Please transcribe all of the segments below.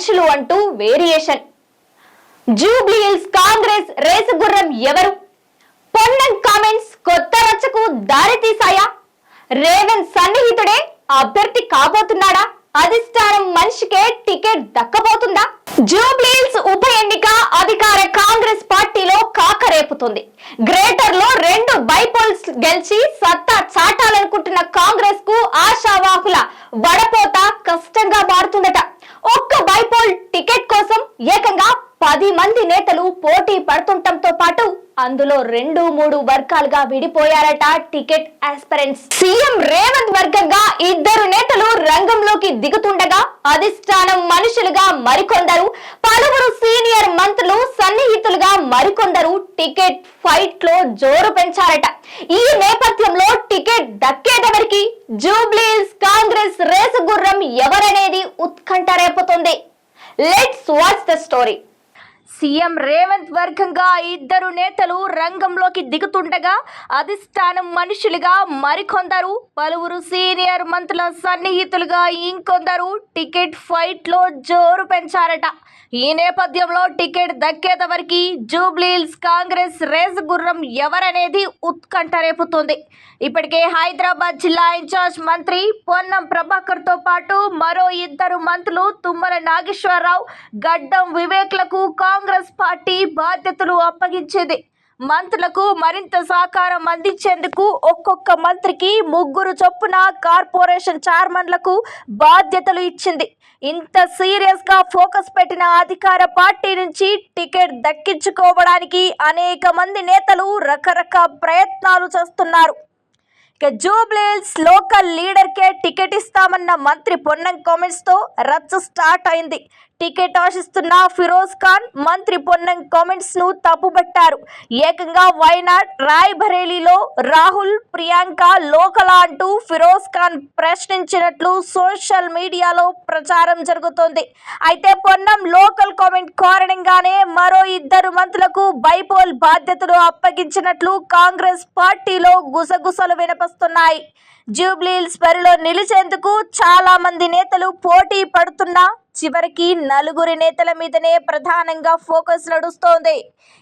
మనుషులు అంటూ variation. Jubilee Hills Congress race గుర్రం ఎవరు? పొన్నం కామెంట్స్ కొత్త రచ్చకు దారి తీశాయా? రేవంత్ సన్నిహితుడే అభ్యర్థి కాబోతున్నాడా? అధిష్టానం మనిషికే టికెట్ దక్కబోతుందా? జూబ్లీహిల్స్ ఉప ఎన్నిక అధికార కాంగ్రెస్ పార్టీలో కాకరేపుతుంది. గ్రేటర్లో రెండు బైపోల్స్ గెలిచి సత్తా చాటాలనుకుంటున్న కాంగ్రెస్కు ఆశావాహుల వడపోత కష్టంగా మారుతుందట ఒక్క బైపోల్ టికెట్ కోసం ఏకంగా పది మంది నేతలు పోటీ పడుతుండటంతో పాటు అందులో రెండు మూడు వర్గాలుగా విడిపోయారట టికెట్ ఆస్పరెంట్స్. సీఎం రేవంత్ వర్గంగా ఇద్దరు నేతలు రంగంలోకి దిగుతుండగా అధిష్టానం మనుషులుగా మరికొందరు పలువురు సీనియర్ మంత్రులు సన్నిహితులుగా మరికొందరు టికెట్ ఫైట్లో జోరు పెంచారట. ఈ నేపథ్యంలో టికెట్ దక్కేదెవరికి? జూబ్లీస్ కాంగ్రెస్ రేసు గుర్రం ఎవరనేది ఉత్కంఠ రేపుతుంది. Let's watch the story CM Revanth వర్గంగా ఇద్దరు నేతలు రంగంలోకి దిగుతుండగా అధిష్టానం మనుషులుగా మరికొందరు పలువురు సీనియర్ మంత్రుల సన్నిహితులుగా ఇంకొందరు టికెట్ ఫైట్లో జోరు పెంచారట. ఈ నేపథ్యంలో టికెట్ దక్కేదవరికి జూబ్లీల్స్ కాంగ్రెస్ రేస్ గుర్రం ఎవరనేది ఉత్కంఠ రేపుతుంది ఇప్పటికే హైదరాబాద్ జిల్లా ఇన్ఛార్జ్ మంత్రి పొన్నం ప్రభాకర్తో పాటు మరో ఇద్దరు మంత్రులు తుమ్మల నాగేశ్వరరావు గడ్డం వివేక్లకు కాంగ్రెస్ కాంగ్రెస్ పార్టీ బాధ్యతలు అప్పగించింది. మంత్రులకు మరింత సహకారం అందించేందుకు ఒక్కొక్క మంత్రికి ముగ్గురు చొప్పున కార్పొరేషన్ చైర్మన్లకు బాధ్యతలు ఇచ్చింది. ఇంత సీరియస్గా ఫోకస్ పెట్టిన అధికార పార్టీ నుంచి టికెట్ దక్కించుకోవడానికి అనేక మంది నేతలు రకరకాల ప్రయత్నాలు చేస్తున్నారు. ఇక జూబ్లీల్స్ లోకల్ లీడర్కే టికెట్ ఇస్తామన్న మంత్రి పొన్నం కామెంట్స్తో రచ్చ స్టార్ట్ అయింది. టికెట్ ఆశిస్తున్న ఫిరోజ్ ఖాన్ మంత్రి పొన్నం కామెంట్స్ను తప్పుబట్టారు. ఏకంగా వైనాడ్ రాయ్బరేలీలో రాహుల్ ప్రియాంక లోకల అంటూ ఫిరోజ్ ఖాన్ ప్రశ్నించినట్లు సోషల్ మీడియాలో ప్రచారం జరుగుతోంది. అయితే పొన్నం లోకల్ కామెంట్ కారణంగానే మరో ఇద్దరు మంత్రులకు బైపోల్ బాధ్యతలు అప్పగించినట్లు కాంగ్రెస్ పార్టీలో గుసగుసలు వినపస్తున్నాయి. జూబ్లీల్స్ బరిలో నిలిచేందుకు చాలా మంది నేతలు పోటీ పడుతున్నా చివరికి నలుగురి నేతల మీదనే ప్రధానంగా ఫోకస్ నడుస్తోంది.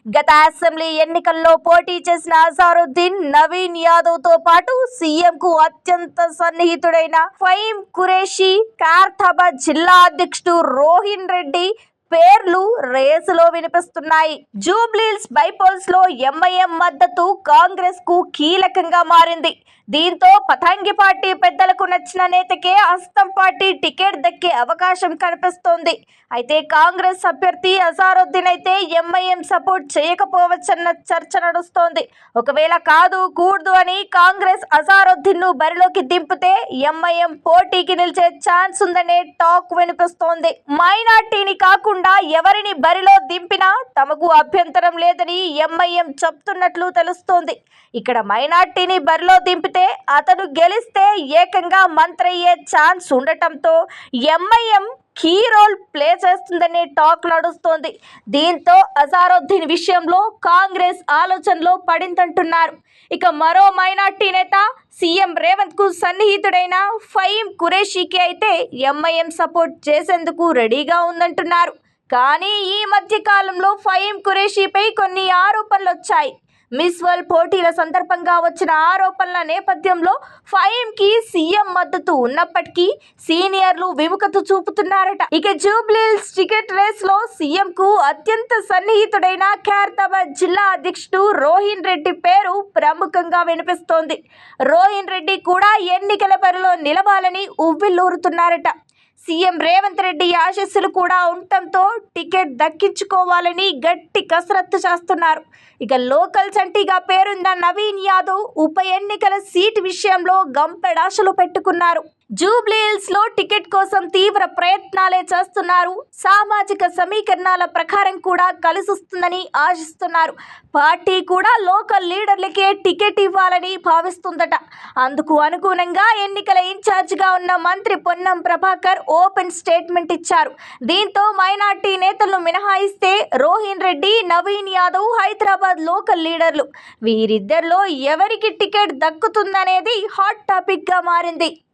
గత అసెంబ్లీ ఎన్నికల్లో పోటీ చేసిన అజారుద్దీన్ నవీన్ యాదవ్తో పాటు సీఎం కు అత్యంత సన్నిహితుడైన ఫైమ్ కురేషి ఖైరతాబాద్ జిల్లా అధ్యక్షుడు రోహిన్ రెడ్డి పేర్లు రేసులో వినిపిస్తున్నాయి. జూబ్లీల్స్ బైపోల్స్లో ఎంఐఎం మద్దతు కాంగ్రెస్కు కీలకంగా మారింది. దీంతో పతంగి పార్టీ పెద్దలకు నచ్చిన నేతకే హస్తం పార్టీ టికెట్ దక్కే అవకాశం కనిపిస్తోంది. అయితే కాంగ్రెస్ అభ్యర్థి అజారుద్దీన్ అయితే ఎంఐఎం సపోర్ట్ చేయకపోవచ్చన్న చర్చ నడుస్తోంది. ఒకవేళ కాదు కూడదు అని కాంగ్రెస్ అజారుద్దీన్ను బరిలోకి దింపితే ఎంఐఎం పోటీకి నిలిచే ఛాన్స్ ఉందనే టాక్ వినిపిస్తోంది. మైనార్టీని కాకుండా ఎవరిని బరిలో దింపినా తమకు అభ్యంతరం లేదని ఎంఐఎం చెప్తున్నట్లు తెలుస్తోంది. ఇక్కడ మైనార్టీని బరిలో దింపితే అతను గెలిస్తే ఏకంగా మంత్రి అయ్యే ఛాన్స్ ఉండటంతో ఎంఐఎం కీ రోల్ ప్లే చేస్తుందనే టాక్ నడుస్తోంది. దీంతో అజారుద్దీన్ విషయంలో కాంగ్రెస్ ఆలోచనలో పడిందంటున్నారు. ఇక మరో మైనార్టీ నేత సీఎం రేవంత్కు సన్నిహితుడైన ఫయీం కురేషీకి అయితే ఎంఐఎం సపోర్ట్ చేసేందుకు రెడీగా ఉందంటున్నారు. కానీ ఈ మధ్య కాలంలో ఫయీం కురేషీపై కొన్ని ఆరోపణలు వచ్చాయి మిస్ వరల్డ్ పోటీల సందర్భంగా వచ్చిన ఆరోపణల నేపథ్యంలో ఫైమ్కి సీఎం మద్దతు ఉన్నప్పటికీ సీనియర్లు విముఖత చూపుతున్నారట. ఇక జూబ్లీల్స్ టికెట్ రేస్లో సీఎం కు అత్యంత సన్నిహితుడైన ఖైరతాబాద్ జిల్లా అధ్యక్షుడు రోహిన్ రెడ్డి పేరు ప్రముఖంగా వినిపిస్తోంది. రోహిన్ రెడ్డి కూడా ఎన్నికల బరిలో నిలవాలని ఉవ్విల్లూరుతున్నారట సీఎం రేవంత్ రెడ్డి ఆశస్సులు కూడా ఉండటంతో టికెట్ దక్కించుకోవాలని గట్టి కసరత్తు చేస్తున్నారు. ఇక లోకల్ చంటిగా పేరున్న నవీన్ యాదవ్ ఉప ఎన్నికల సీటు విషయంలో గంపెడాశలు పెట్టుకున్నారు. జూబ్లీహిల్స్లో టికెట్ కోసం తీవ్ర ప్రయత్నాలే చేస్తున్నారు. సామాజిక సమీకరణాల ప్రకారం కూడా కలిసిస్తుందని ఆశిస్తున్నారు. పార్టీ కూడా లోకల్ లీడర్లకే టికెట్ ఇవ్వాలని భావిస్తుందట. అందుకు అనుగుణంగా ఎన్నికల ఇన్ఛార్జిగా ఉన్న మంత్రి పొన్నం ప్రభాకర్ ఓపెన్ స్టేట్మెంట్ ఇచ్చారు. దీంతో మైనార్టీ నేతలను మినహాయిస్తే రోహిన్ రెడ్డి నవీన్ యాదవ్ హైదరాబాద్ లోకల్ లీడర్లు. వీరిద్దరిలో ఎవరికి టికెట్ దక్కుతుందనేది హాట్ టాపిక్గా మారింది.